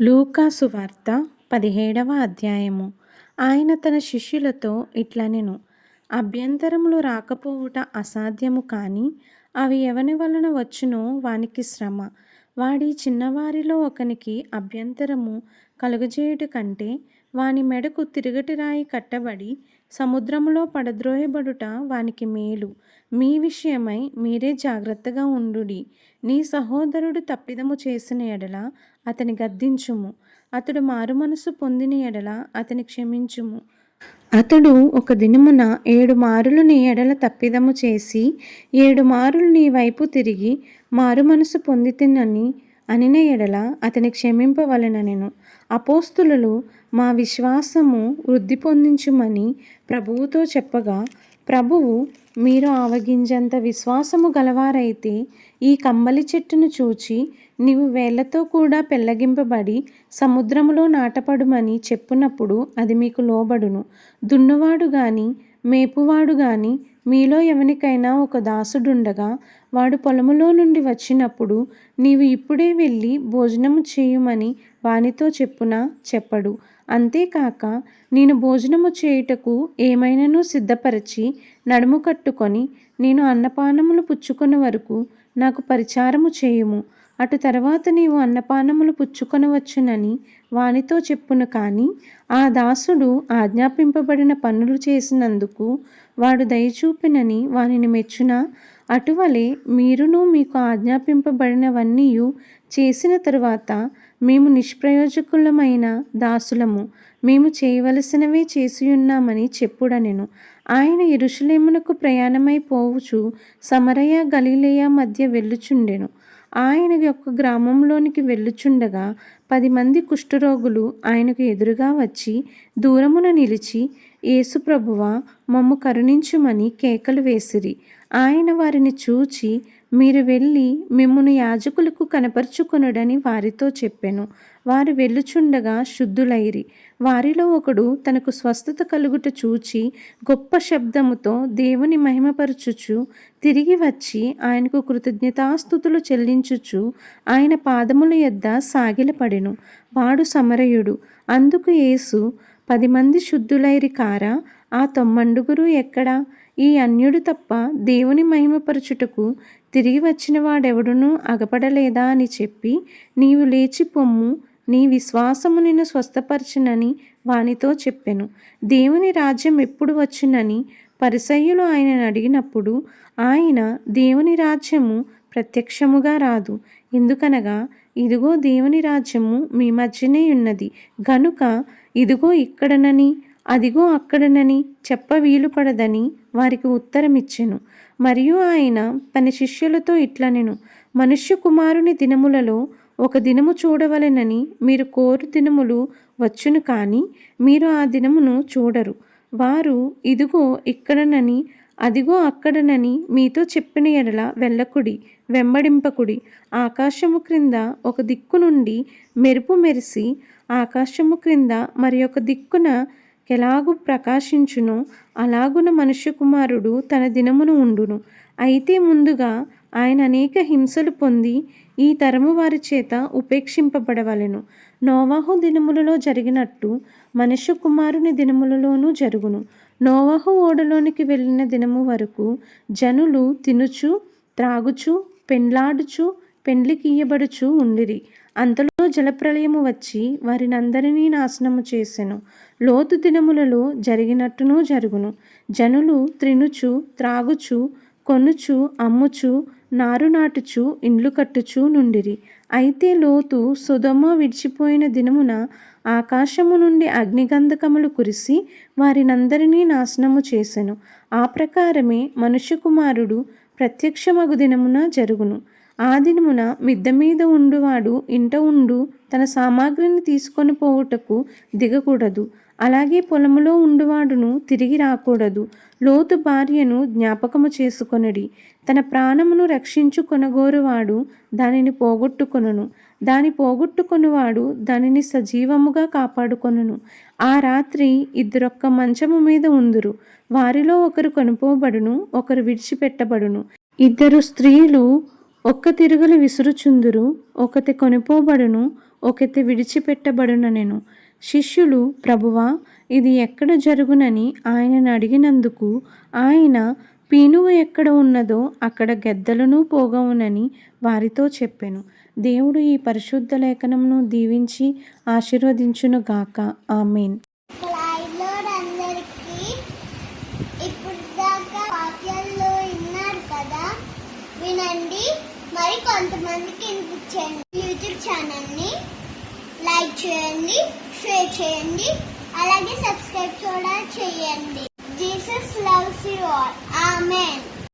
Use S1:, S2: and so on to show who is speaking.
S1: లూకాసు వార్త పదిహేడవ అధ్యాయము. ఆయన తన శిష్యులతో ఇట్లనెను అభ్యంతరములు రాకపోవుట అసాధ్యము కానీ అవి ఎవని వలన వచ్చునో వానికి శ్రమ. వాడి చిన్నవారిలో ఒకనికి అభ్యంతరము కలుగజేయుట కంటే వాని మెడకు తిరుగటి రాయి కట్టబడి సముద్రములో పడద్రోయబడుట వానికి మేలు. మీ విషయమై మీరే జాగ్రత్తగా ఉండుడి. నీ సహోదరుడు తప్పిదము చేసిన ఎడల అతని గద్దించుము. అతడు మారుమనసు పొందిన ఎడల అతని క్షమించుము. అతడు ఒక దినమున ఏడు మారులు నీ ఎడల తప్పిదము చేసి ఏడు మారులు నీ వైపు తిరిగి మారుమనసు పొందితినని అనిన ఎడల అతని క్షమింపవలెననెను అపోస్తులు మా విశ్వాసము వృద్ధి పొందించుమని ప్రభువుతో చెప్పగా ప్రభువు మీరు ఆవగింజంత విశ్వాసము గలవారైతే ఈ కమ్మలి చెట్టును చూచి నీవు వేళ్ళతో కూడా పెళ్ళగింపబడి సముద్రములో నాటపడుమని చెప్పునప్పుడు అది మీకు లోబడును. దున్నువాడు గాని మేపువాడు గాని మీలో ఎవనికైనా ఒక దాసుడుండగా వాడు పొలములో నుండి వచ్చినప్పుడు నీవు ఇప్పుడే వెళ్ళి భోజనము చేయుమని వానితో చెప్పున? చెప్పడు. అంతేకాక నేను భోజనము చేయుటకు ఏమైనాను సిద్ధపరచి నడుము కట్టుకొని నేను అన్నపానములు పుచ్చుకొని వరకు నాకు పరిచారము చేయుము. అటు తర్వాత నీవు అన్నపానములు పుచ్చుకొనవచ్చునని వానితో చెప్పును కానీ ఆ దాసుడు ఆజ్ఞాపింపబడిన పనులు చేసినందుకు వాడు దయచూపినని వానిని మెచ్చున? అటువలే మీరును మీకు ఆజ్ఞాపింపబడినవన్నీయు చేసిన తరువాత మేము నిష్ప్రయోజకులమైన దాసులము. మేము చేయవలసినవే చేసియున్నామని చెప్పుడనెను. ఆయన ఇరుషులేమునకు ప్రయాణమై పోవుచు సమరయ గలీలయ మధ్య వెళ్ళుచుండెను. ఆయన యొక్క గ్రామంలోనికి వెళ్ళుచుండగా పది మంది కుష్ఠరోగులు ఆయనకు ఎదురుగా వచ్చి దూరమున నిలిచి యేసుప్రభువ మమ్ము కరుణించుమని కేకలు వేసిరి. ఆయన వారిని చూచి మీరు వెళ్ళి మిమ్మును యాజకులకు కనపరుచుకొనుడని వారితో చెప్పెను. వారు వెళ్ళుచుండగా శుద్ధులైరి. వారిలో ఒకడు తనకు స్వస్థత కలుగుట చూచి గొప్ప శబ్దముతో దేవుని మహిమపరచుచు తిరిగి వచ్చి ఆయనకు కృతజ్ఞతాస్థుతులు చెల్లించుచు ఆయన పాదముల యొద్ద సాగిలపడెను. వాడు సమరయుడు. అందుకు యేసు పది మంది శుద్ధులైరి కారా? ఆ తొమ్మండుగురు ఎక్కడా? ఈ అన్యుడు తప్ప దేవుని మహిమపరచుటకు తిరిగి వచ్చిన వాడెవడునూ అగపడలేదా అని చెప్పి నీవు లేచి పొమ్ము నీ విశ్వాసము నిన్ను స్వస్థపరచునని వానితో చెప్పెను. దేవుని రాజ్యం ఎప్పుడు వచ్చునని పరిసయ్యులు ఆయనను అడిగినప్పుడు ఆయన దేవుని రాజ్యము ప్రత్యక్షముగా రాదు. ఎందుకనగా ఇదిగో దేవుని రాజ్యము మీ మధ్యనే ఉన్నది. గనుక ఇదిగో ఇక్కడనని అదిగో అక్కడనని చెప్ప వీలు పడదని వారికి ఉత్తరమిచ్చెను. మరియు ఆయన తన శిష్యులతో ఇట్లనెను మనుష్య కుమారుని దినములలో ఒక దినము చూడవలెనని మీరు కోరు దినములు వచ్చును కానీ మీరు ఆ దినమును చూడరు. వారు ఇదిగో ఇక్కడనని అదిగో అక్కడనని మీతో చెప్పిన ఎడల వెళ్ళకుడి వెంబడింపకుడి. ఆకాశము క్రింద ఒక దిక్కు నుండి మెరుపు మెరిసి ఆకాశము క్రింద మరి ఒక దిక్కున ఎలాగు ప్రకాశించునో? అలాగున మనుష్య కుమారుడు తన దినమును ఉండును. అయితే ముందుగా ఆయన అనేక హింసలు పొంది ఈ తరము వారి చేత ఉపేక్షింపబడవలెను. నోవాహు దినములలో జరిగినట్టు మనుష్య కుమారుని దినములలోనూ జరుగును. నోవాహు ఓడలోనికి వెళ్ళిన దినము వరకు జనులు తినుచు త్రాగుచు పెండ్లాడుచు పెండ్లికియ్యబడుచు ఉండిరి. అంతలో జలప్రలయము వచ్చి వారినందరినీ నాశనము చేసెను. లోతు దినములలో జరిగినట్టును జరుగును. జనులు త్రినుచు త్రాగుచు కొనుచు అమ్ముచు నారు నాటుచు ఇండ్లు కట్టుచు నుండిరి. అయితే లోతు సుధమ విడిచిపోయిన దినమున ఆకాశము నుండి అగ్నిగంధకములు కురిసి వారినందరినీ నాశనము చేసెను. ఆ ప్రకారమే మనుష్య కుమారుడు ప్రత్యక్షమగు దినమున జరుగును. ఆ దినమున మిద్ద మీద ఉండువాడు ఇంట ఉండు తన సామాగ్రిని తీసుకొని పోవుటకు దిగకూడదు. అలాగే పొలములో ఉండువాడును తిరిగి రాకూడదు. లోతు భార్యను జ్ఞాపకము చేసుకొనడి. తన ప్రాణమును రక్షించు కొనగోరువాడు దానిని పోగొట్టుకొనును. దాని పోగొట్టుకొనువాడు దానిని సజీవముగా కాపాడుకొనును. ఆ రాత్రి ఇద్దరొక్క మంచము మీద ఉందురు. వారిలో ఒకరు కొనుపోబడును ఒకరు విడిచిపెట్టబడును. ఇద్దరు స్త్రీలు ఒక్క తిరుగులు విసురుచుందురు ఒకతి కొనిపోబడును ఒకతి విడిచిపెట్టబడుననెను. శిష్యులు ప్రభువా ఇది ఎక్కడ జరుగునని ఆయనను అడిగినందుకు ఆయన పీనువు ఎక్కడ ఉన్నదో అక్కడ గెద్దలను పోగవునని వారితో చెప్పెను. దేవుడు ఈ పరిశుద్ధ లేఖనమును దీవించి ఆశీర్వదించునుగాక. ఆమెన్.
S2: యూట్యూబ్ ఛానల్ని లైక్ చేయండి షేర్ చేయండి అలాగే సబ్స్క్రైబ్ కూడా చేయండి. Jesus loves you all amen